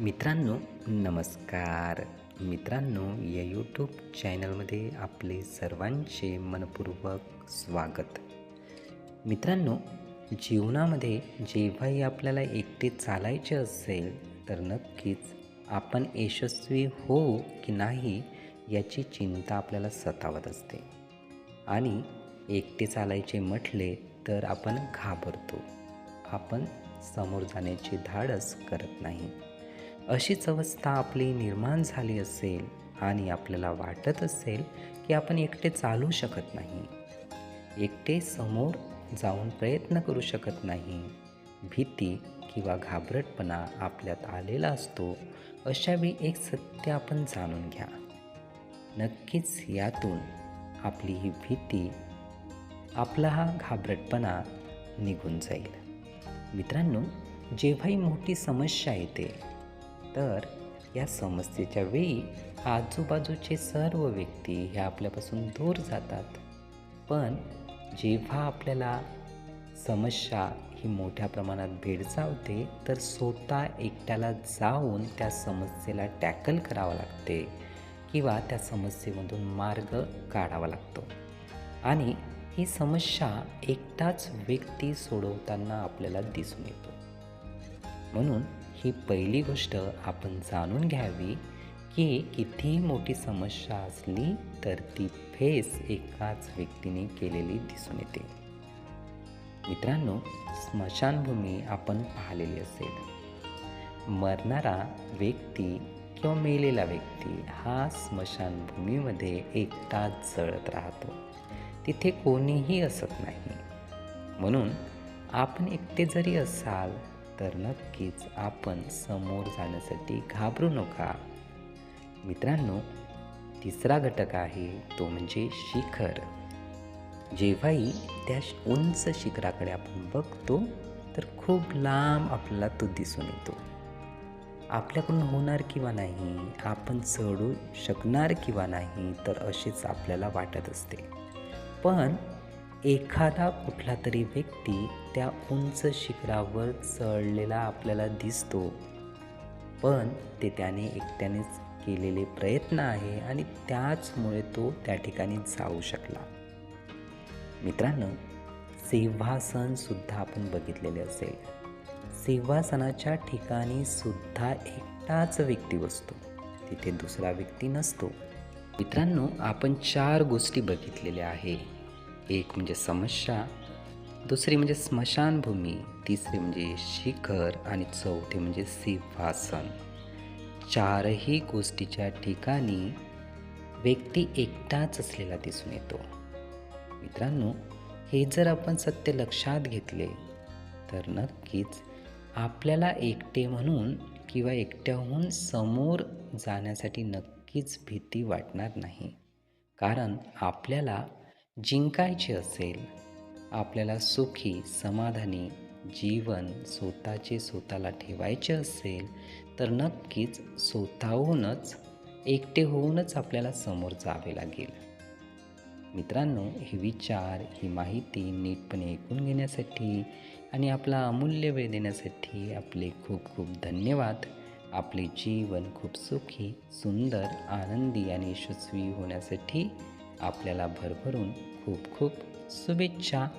मित्रांनो नमस्कार. मित्रांनो या यूट्यूब चॅनलमध्ये आपले सर्वांचे मनपूर्वक स्वागत. मित्रांनो जीवनामध्ये जेव्हाही आपल्याला एकटे चालायचे असेल तर नक्कीच आपण यशस्वी हो की नाही याची चिंता आपल्याला सतावत असते. आणि एकटे चालायचे म्हटले तर आपण घाबरतो. आपण समोर जाण्याची धाडस करत नाही. अशीच अवस्था आपली निर्माण झाली असेल आणि आपल्याला वाटत असेल की आपण एकटे चालू शकत नाही. एकटे समोर जाऊन प्रयत्न करू शकत नाही. भीती किंवा घाबरटपणा आपल्यात आलेला असतो अशावेळी एक सत्य आपण जाणून घ्या. नक्कीच यातून आपली ही भीती आपला हा घाबरटपणा निघून जाईल. मित्रांनो जेव्हाही मोठी समस्या येते तर या समस्येच्या वेळी आजूबाजूचे सर्व व्यक्ती हे आपल्यापासून दूर जातात. पण जेव्हा आपल्याला समस्या ही मोठ्या प्रमाणात भेडसावते तर स्वतः एकट्याला जाऊन त्या समस्येला टॅकल करावं लागते किंवा त्या समस्येमधून मार्ग काढावा लागतो. आणि ही समस्या एकटाच व्यक्ती सोडवताना आपल्याला दिसून येतो. म्हणून ही पहिली गोष्ट आपण जाणून घ्यावी की कितीही मोठी समस्या असली तर ती फेस एकाच व्यक्तीने केलेली दिसून येते. मित्रांनो स्मशानभूमी आपण पाहिलेली असेल. मरणारा व्यक्ती किंवा मेलेला व्यक्ती हा स्मशानभूमीमध्ये एकटा जळत राहतो. तिथे कोणीही असत नाही. म्हणून आपण एकटे जरी असाल तर नक्कीच आपण समोर जाण्यासाठी घाबरू नका. मित्रांनो तिसरा घटक आहे तो म्हणजे शिखर. जेव्हाही त्या उंच शिखराकडे आपण बघतो तर खूप लांब आपल्याला तो दिसून येतो. आपल्याकडून होणार किंवा नाही आपण चढू शकणार किंवा नाही तर असेच आपल्याला वाटत असते. पण एखादा कुठला तरी व्यक्ती त्या उंच शिखरावर चढलेला आपल्याला दिसतो. पण ते त्याने एकट्यानेच केलेले प्रयत्न आहे आणि त्याचमुळे तो त्या ठिकाणी जाऊ शकला. मित्रांनो सिंहासन सुद्धा आपण बघितलेले असेल. सिंहासनाच्या ठिकाणी सुद्धा एकटाच व्यक्ती बसतो. तिथे दुसरा व्यक्ती नसतो. मित्रांनो आपण चार गोष्टी बघितलेल्या आहे. एक म्हणजे समस्या दुसरी म्हणजे स्मशानभूमी तिसरी म्हणजे शिखर आणि चौथे म्हणजे सिंहासन. चारही गोष्टीच्या ठिकाणी व्यक्ती एकटाच असलेला दिसून येतो. मित्रांनो हे जर आपण सत्य लक्षात घेतले तर नक्कीच आपल्याला एकटे म्हणून किंवा एकट्याहून समोर जाण्यासाठी नक्कीच भीती वाटणार नाही. कारण आपल्याला जिंकायचे असेल आपल्याला सुखी समाधानी जीवन स्वतःचे स्वतःला ठेवायचे असेल तर नक्कीच स्वतःहूनच एकटे होऊनच आपल्याला समोर जावे लागेल. मित्रांनो हे विचार ही माहिती नीटपणे ऐकून घेण्यासाठी आणि आपला अमूल्य वेळ देण्यासाठी आपले खूप खूप धन्यवाद. आपले जीवन खूप सुखी सुंदर आनंदी आणि यशस्वी होण्यासाठी आपल्याला भरभरून खूप खूप शुभेच्छा.